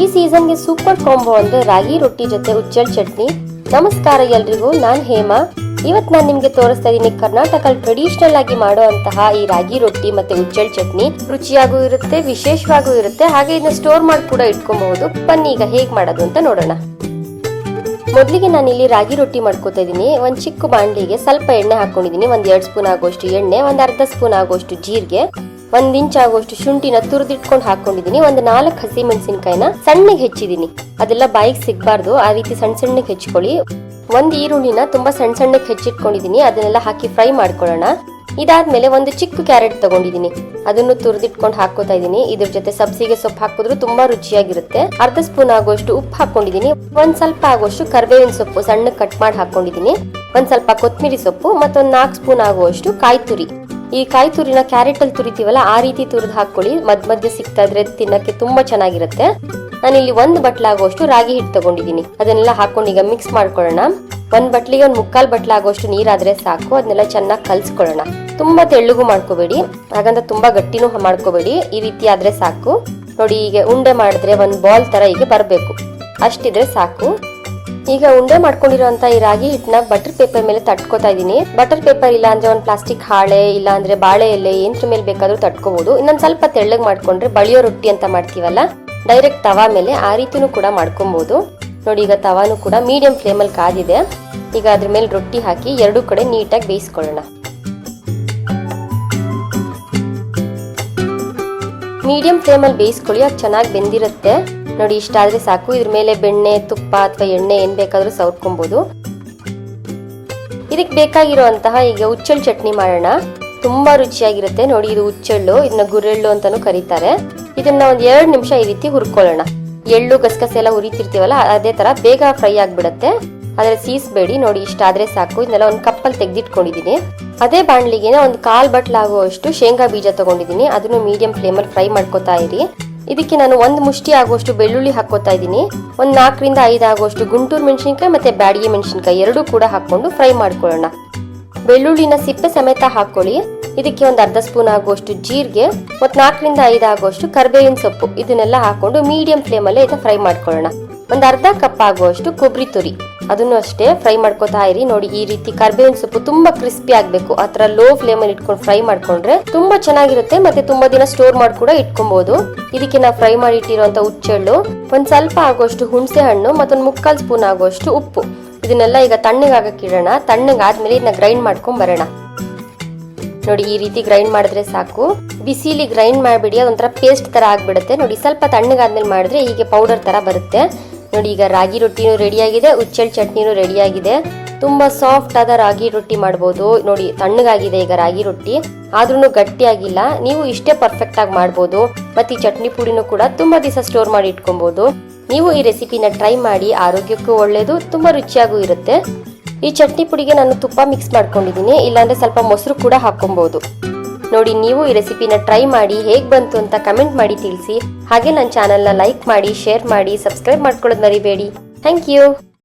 ಈ ಸೀಸನ್ಗೆ super combo ಅಂದ್ರೆ ರಾಗಿ, ರೊಟ್ಟಿ ಜೊತೆ ಉಚ್ಚಲ್ ಚಟ್ನಿ. ನಮಸ್ಕಾರ ಎಲ್ರಿಗೂ, ನಾನ್ ಹೇಮಾ. ಇವತ್ ನಾನ್ ನಿಮ್ಗೆ ತೋರಿಸ್ತಾ ಇದೀನಿ ಕರ್ನಾಟಕ ಟ್ರೆಡಿಷನಲ್ ಆಗಿ ಮಾಡುವಂತಹ ಈ ರಾಗಿ, ರೊಟ್ಟಿ ಮತ್ತೆ ಉಚ್ಚಲ್ ಚಟ್ನಿ. ರುಚಿಯಾಗೂ ಇರುತ್ತೆ, ವಿಶೇಷವಾಗೂ ಇರುತ್ತೆ. ಹಾಗೆ ಇದನ್ನ ಸ್ಟೋರ್ ಮಾಡಿ ಕೂಡ ಇಟ್ಕೊಬಹುದು. ಬನ್ನಿ ಈಗ ಹೇಗ್ ಮಾಡೋದು ಅಂತ ನೋಡೋಣ. ಮೊದಲಿಗೆ ನಾನು ಇಲ್ಲಿ ರಾಗಿ, ರೊಟ್ಟಿ ಮಾಡ್ಕೋತಾ ಇದ್ದೀನಿ. ಒಂದ್ ಚಿಕ್ಕ ಬಾಂಡ್ಲಿಗೆ ಸ್ವಲ್ಪ ಎಣ್ಣೆ ಹಾಕೊಂಡಿದ್ದೀನಿ. ಒಂದ್ ಎರಡ್ ಸ್ಪೂನ್ ಆಗೋಷ್ಟು ಎಣ್ಣೆ, ಒಂದ್ ಅರ್ಧ ಸ್ಪೂನ್ ಆಗೋಷ್ಟು ಜೀರಿಗೆ. ಒಂದ್ ಇಂಚ್ ಆಗುವಷ್ಟು ಶುಂಠಿನ ತುರಿದಿಟ್ಕೊಂಡು ಹಾಕೊಂಡಿದೀನಿ. ಒಂದ್ ನಾಲ್ಕು ಹಸಿ ಮೆಣಸಿನಕಾಯಿನ ಸಣ್ಣಗೆ ಹೆಚ್ಚಿದೀನಿ. ಅದೆಲ್ಲ ಬಾಯಿಗೆ ಸಿಗ್ಬಾರ್ದು. ಆ ರೀತಿ ಸಣ್ಣ ಸಣ್ಣಗೆ ಹೆಚ್ಚಿಕೊಳ್ಳಿ ಒಂದ್ ಈರುಳ್ಳಿನ ತುಂಬಾ ಸಣ್ಣ ಸಣ್ಣಗೆ ಹೆಚ್ಚಿಟ್ಕೊಂಡಿದೀನಿ. ಅದನ್ನೆಲ್ಲ ಹಾಕಿ ಫ್ರೈ ಮಾಡ್ಕೊಳ್ಳೋಣ. ಇದಾದ್ಮೇಲೆ ಒಂದು ಚಿಕ್ಕ ಕ್ಯಾರೆಟ್ ತಗೊಂಡಿದೀನಿ. ಅದನ್ನು ತುರಿದಿಟ್ಕೊಂಡು ಹಾಕೋತಾ ಇದೀನಿ. ಇದ್ರ ಜೊತೆ ಸಬ್ಸಿಗೆ ಸೊಪ್ಪು ಹಾಕಿದ್ರು ತುಂಬಾ ರುಚಿಯಾಗಿರುತ್ತೆ. ಅರ್ಧ ಸ್ಪೂನ್ ಆಗುವಷ್ಟು ಉಪ್ಪು ಹಾಕೊಂಡಿದೀನಿ ಒಂದ್ ಸ್ವಲ್ಪ ಆಗುವಷ್ಟು ಕರ್ಬೇವಿನ ಸೊಪ್ಪು ಸಣ್ಣ ಕಟ್ ಮಾಡಿ ಹಾಕೊಂಡಿದೀನಿ ಒಂದ್ ಸ್ವಲ್ಪ ಕೊತ್ತಂಬರಿ ಸೊಪ್ಪು ಮತ್ತೊಂದ್ ನಾಲ್ಕು ಸ್ಪೂನ್ ಆಗುವಷ್ಟು ಕಾಯಿ ತುರಿ ಈ ಕಾಯಿ ತುರಿನ ಕ್ಯಾರೆಟ್ ಅಲ್ಲಿ ತುರಿತೀವಲ್ಲ, ಆ ರೀತಿ ತುರಿದು ಹಾಕೊಳ್ಳಿ ಮಧ್ಯ ಮಧ್ಯ ಸಿಗ್ತಾ ಇದ್ರೆ ತಿನ್ನಕ್ಕೆ ತುಂಬಾ ಚೆನ್ನಾಗಿರುತ್ತೆ. ನಾನಿಲ್ಲಿ ಒಂದ್ ಬಟ್ಲಾಗುವಷ್ಟು ರಾಗಿ ಹಿಟ್ಟು ತಗೊಂಡಿದ್ದೀನಿ. ಅದನ್ನೆಲ್ಲ ಹಾಕೊಂಡು ಈಗ ಮಿಕ್ಸ್ ಮಾಡ್ಕೊಳ್ಳೋಣ. ಒಂದ್ ಬಟ್ಲಿಗೆ ಒಂದ್ ಮುಕ್ಕಾಲ್ ಬಟ್ಲಾಗುವಷ್ಟು ನೀರಾದ್ರೆ ಸಾಕು. ಅದನ್ನೆಲ್ಲ ಚೆನ್ನಾಗಿ ಕಲ್ಸ್ಕೊಳ್ಳೋಣ. ತುಂಬಾ ತೆಳ್ಳಗೂ ಮಾಡ್ಕೋಬೇಡಿ. ಹಾಗಂತ ತುಂಬಾ ಗಟ್ಟಿನೂ ಮಾಡ್ಕೋಬೇಡಿ. ಈ ರೀತಿ ಆದ್ರೆ ಸಾಕು. ನೋಡಿ ಈಗ ಉಂಡೆ ಮಾಡಿದ್ರೆ ಒಂದ್ ಬಾಲ್ ತರ ಈಗ ಬರಬೇಕು. ಅಷ್ಟಿದ್ರೆ ಸಾಕು. ಈಗ ಉಂಡೆ ಮಾಡ್ಕೊಂಡಿರುವಂತ ಈ ರಾಗಿ ಹಿಟ್ಟನ್ನ ಬಟರ್ ಪೇಪರ್ ಮೇಲೆ ತಟ್ಕೋತಾ ಇದೀನಿ. ಬಟರ್ ಪೇಪರ್ ಇಲ್ಲ ಅಂದ್ರೆ ಒಂದು ಪ್ಲಾಸ್ಟಿಕ್ ಹಾಳೆ, ಇಲ್ಲ ಅಂದ್ರೆ ಬಾಳೆ ಎಲೆ, ಏನ್ರ ಮೇಲೆ ಬೇಕಾದ್ರೂ ತಟ್ಕೋಬಹುದು ಇನ್ನೊಂದ್ ಸ್ವಲ್ಪ ತೆಳ್ಳಗ್ ಮಾಡ್ಕೊಂಡ್ರೆ ಬಳಿಯೋ ರೊಟ್ಟಿ ಅಂತ ಮಾಡ್ತೀವಲ್ಲ ಡೈರೆಕ್ಟ್ ತವಾ ಮೇಲೆ ಆ ರೀತಿನೂ ಕೂಡ ಮಾಡ್ಕೊಬಹುದು ನೋಡಿ, ಈಗ ತವಾನು ಕೂಡ ಮೀಡಿಯಂ ಫ್ಲೇಮಲ್ಲಿ ಕಾದಿದೆ. ಈಗ ಅದ್ರ ಮೇಲೆ ರೊಟ್ಟಿ ಹಾಕಿ ಎರಡೂ ಕಡೆ ನೀಟಾಗಿ ಬೇಯಿಸ್ಕೊಳ್ಳೋಣ. ಮೀಡಿಯಂ ಫ್ಲೇಮಲ್ಲಿ ಬೇಯಿಸ್ಕೊಳ್ಳಿ, ಅದು ಚೆನ್ನಾಗಿ ಬೆಂದಿರುತ್ತೆ. ನೋಡಿ, ಇಷ್ಟ ಆದ್ರೆ ಸಾಕು. ಇದ್ರ ಮೇಲೆ ಬೆಣ್ಣೆ, ತುಪ್ಪ ಅಥವಾ ಎಣ್ಣೆ ಏನ್ ಬೇಕಾದ್ರೂ ಸವರ್ಕೊಬಹುದು ಇದಕ್ಕೆ ಬೇಕಾಗಿರುವಂತಹ ಈಗ ಉಚ್ಚಲ್ ಚಟ್ನಿ ಮಾಡೋಣ. ತುಂಬಾ ರುಚಿಯಾಗಿರುತ್ತೆ. ನೋಡಿ, ಇದು ಉಚ್ಚಳ್ಳು ಇದನ್ನ ಗುರೆಳ್ಳು ಅಂತಾನು ಕರೀತಾರೆ. ಇದನ್ನ ಒಂದ್ ಎರಡ್ ನಿಮಿಷ ಈ ರೀತಿ ಹುರ್ಕೊಳ್ಳೋಣ. ಎಳ್ಳು, ಗಸಗಸೆ ಎಲ್ಲ ಹುರಿತಿರ್ತೀವಲ್ಲ, ಅದೇ ತರ ಬೇಗ ಫ್ರೈ ಆಗ್ಬಿಡತ್ತೆ. ಆದ್ರೆ ಸೀಸ್ಬೇಡಿ. ನೋಡಿ, ಇಷ್ಟ ಆದ್ರೆ ಸಾಕು. ಇದನ್ನೆಲ್ಲ ಒಂದ್ ಕಪ್ಪಲ್ಲಿ ತೆಗ್ದಿಟ್ಕೊಂಡಿದೀನಿ. ಅದೇ ಬಾಣ್ಲಿಗೆ ಒಂದ್ ಕಾಲ್ ಬಟ್ಲಾಗುವಷ್ಟು ಶೇಂಗಾ ಬೀಜ ತಗೊಂಡಿದೀನಿ. ಅದನ್ನು ಮೀಡಿಯಂ ಫ್ಲೇಮಲ್ಲಿ ಫ್ರೈ ಮಾಡ್ಕೋತಾ ಇರಿ. ಇದಕ್ಕೆ ನಾನು ಒಂದು ಮುಷ್ಟಿ ಆಗುವಷ್ಟು ಬೆಳ್ಳುಳ್ಳಿ ಹಾಕೋತಾ ಇದ್ದೀನಿ. ಒಂದು ನಾಲ್ಕರಿಂದ ಐದು ಆಗುವಷ್ಟು ಗುಂಟೂರು ಮೆಣಸಿನ್ಕಾಯಿ ಮತ್ತೆ ಬ್ಯಾಡಿಗೆ ಮೆಣಸಿನ್ಕಾಯಿ ಎರಡೂ ಕೂಡ ಹಾಕೊಂಡು ಫ್ರೈ ಮಾಡ್ಕೊಳ್ಳೋಣ. ಬೆಳ್ಳುಳ್ಳಿನ ಸಿಪ್ಪೆ ಸಮೇತ ಹಾಕೊಳ್ಳಿ. ಇದಕ್ಕೆ ಒಂದು ಅರ್ಧ ಸ್ಪೂನ್ ಆಗುವಷ್ಟು ಜೀರಿಗೆ, ಮತ್ತು ನಾಲ್ಕರಿಂದ ಐದು ಆಗುವಷ್ಟು ಕರ್ಬೇವಿನ ಸೊಪ್ಪು. ಇದನ್ನೆಲ್ಲ ಹಾಕೊಂಡು ಮೀಡಿಯಂ ಫ್ಲೇಮಲ್ಲೇ ಇದನ್ನ ಫ್ರೈ ಮಾಡ್ಕೊಳ್ಳೋಣ. ಒಂದು ಅರ್ಧ ಕಪ್ ಆಗುವಷ್ಟು ಕೊಬ್ಬರಿ ತುರಿ. ಅದನ್ನು ಅಷ್ಟೇ ಫ್ರೈ ಮಾಡ್ಕೋತಾ ಇರಿ. ನೋಡಿ, ಈ ರೀತಿ ಕರ್ಬೇವಿನ ಸೊಪ್ಪು ತುಂಬಾ ಕ್ರಿಸ್ಪಿ ಆಗ್ಬೇಕು. ಆತರ ಲೋ ಫ್ಲೇಮಲ್ಲಿ ಇಟ್ಕೊಂಡು ಫ್ರೈ ಮಾಡ್ಕೊಂಡ್ರೆ ತುಂಬಾ ಚೆನ್ನಾಗಿರುತ್ತೆ ಮತ್ತೆ ತುಂಬಾ ದಿನ ಸ್ಟೋರ್ ಮಾಡಿ ಕೂಡ ಇಟ್ಕೊಬಹುದು ಇದಕ್ಕೆ ನಾವು ಫ್ರೈ ಮಾಡಿ ಇಟ್ಟಿರುವಂತ ಹುಚ್ಚೆಳ್ಳು, ಒಂದ್ ಸ್ವಲ್ಪ ಆಗುವಷ್ಟು ಹುಣಸೆ ಹಣ್ಣು ಮತ್ತೊಂದು ಮುಕ್ಕಾಲ್ ಸ್ಪೂನ್ ಆಗುವಷ್ಟು ಉಪ್ಪು. ಇದನ್ನೆಲ್ಲ ಈಗ ತಣ್ಣಗಾಗಕ್ಕೆ ಇಡೋಣ. ತಣ್ಣಗಾದ್ಮೇಲೆ ಇದನ್ನ ಗ್ರೈಂಡ್ ಮಾಡ್ಕೊಂಡ್ ಬರೋಣ. ನೋಡಿ, ಈ ರೀತಿ ಗ್ರೈಂಡ್ ಮಾಡಿದ್ರೆ ಸಾಕು. ಬಿಸಿಲಿ ಗ್ರೈಂಡ್ ಮಾಡಿಬಿಡಿ. ಅದೊಂಥರ ಪೇಸ್ಟ್ ತರ ಆಗ್ಬಿಡುತ್ತೆ. ನೋಡಿ, ಸ್ವಲ್ಪ ತಣ್ಣಗಾದ್ಮೇಲೆ ಮಾಡಿದ್ರೆ ಹೀಗೆ ಪೌಡರ್ ತರ ಬರುತ್ತೆ. ನೋಡಿ, ಈಗ ರಾಗಿ ರೊಟ್ಟಿನೂ ರೆಡಿಯಾಗಿದೆ ಉಚ್ಚಲ್ ಚಟ್ನಿನೂ ರೆಡಿಯಾಗಿದೆ. ತುಂಬಾ ಸಾಫ್ಟ್ ಆದ ರಾಗಿ ರೊಟ್ಟಿ ಮಾಡ್ಬೋದು. ನೋಡಿ, ತಣ್ಣಗಾಗಿದೆ ಈಗ ರಾಗಿ ರೊಟ್ಟಿ. ಆದ್ರೂ ಗಟ್ಟಿಯಾಗಿಲ್ಲ. ನೀವು ಇಷ್ಟೇ ಪರ್ಫೆಕ್ಟ್ ಆಗಿ ಮಾಡ್ಬೋದು. ಮತ್ತೆ ಈ ಚಟ್ನಿ ಪುಡಿನೂ ಕೂಡ ತುಂಬಾ ದಿವಸ ಸ್ಟೋರ್ ಮಾಡಿ ಇಟ್ಕೊಬಹುದು ನೀವು ಈ ರೆಸಿಪಿನ ಟ್ರೈ ಮಾಡಿ, ಆರೋಗ್ಯಕ್ಕೂ ಒಳ್ಳೇದು, ತುಂಬಾ ರುಚಿಯಾಗೂ ಇರುತ್ತೆ. ಈ ಚಟ್ನಿ ಪುಡಿಗೆ ನಾನು ತುಪ್ಪ ಮಿಕ್ಸ್ ಮಾಡ್ಕೊಂಡಿದ್ದೀನಿ. ಇಲ್ಲಾಂದ್ರೆ ಸ್ವಲ್ಪ ಮೊಸರು ಕೂಡ ಹಾಕೊಬಹುದು ನೋಡಿ ನೀವು ಈ ರೆಸಿಪಿನ ಟ್ರೈ ಮಾಡಿ ಹೇಗ್ ಬಂತು ಅಂತ ಕಮೆಂಟ್ ಮಾಡಿ ತಿಳಿಸಿ. ಹಾಗೆ ನನ್ನ ಚಾನೆಲ್ನ ಲೈಕ್ ಮಾಡಿ, ಶೇರ್ ಮಾಡಿ, ಸಬ್ಸ್ಕ್ರೈಬ್ ಮಾಡ್ಕೊಳ್ಳೋದು ಮರಿಬೇಡಿ. Thank you.